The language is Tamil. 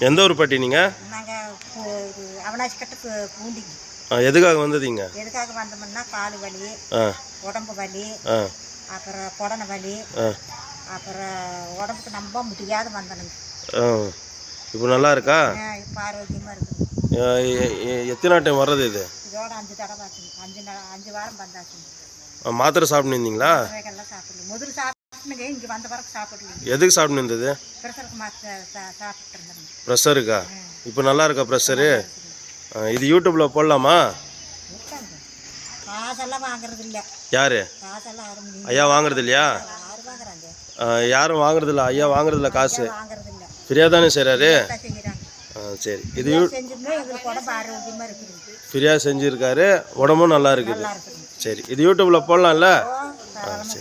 எந்த ஊர் பாட்டி நீங்கள் நாங்கள் அவனாசி கட்டு பூண்டிங்க. எதுக்காக வந்ததீங்க எதுக்காக வந்தோம்னா கால் வலி உடம்பு வலி அப்புறம் குடன வலி அப்புறம் உடம்புக்கு நம்ப முடியாத வந்தனுங்க இப்போ நல்லா இருக்கா? இப்போ ஆரோக்கியமாக எ- எத்தனை டைம் வர்றது இது? இதோட அஞ்சு தடவை ஆச்சுங்க. அஞ்சு அஞ்சு வாரம் வந்தாச்சுங்க. மாத்திரை சாப்பிட்டுருந்தீங்களா அவைகள்லாம் சாப்பிடல. முதல்ல சாப்பிட்டுங்க இங்கே வந்த பிறகு சாப்பிடலைங்க எதுக்கு சாப்பிட்டு இருந்தது பிரசருக்கு மாற்ற சாப்பிட்டு ப்ரெஷருக்கா? இப்போ நல்லா இருக்கா ப்ரெஷரு? இது யூடியூப்பில் போடலாமா? இருக்காங்க காசெல்லாம் வாங்குறது இல்லை யார்? காசெல்லாம் ஐயா வாங்குறது இல்லையா யாரும் வாங்குறது இல்லை ஐயா வாங்குறது இல்லை காசு ஃப்ரீயாக தானே செய்கிறாரு சரி. இது ஃப்ரீயாக செஞ்சுருக்காரு. உடம்பும் நல்லா இருக்குது. சரி. இது யூடியூப்பில் போடலாம்ல? போடலாமா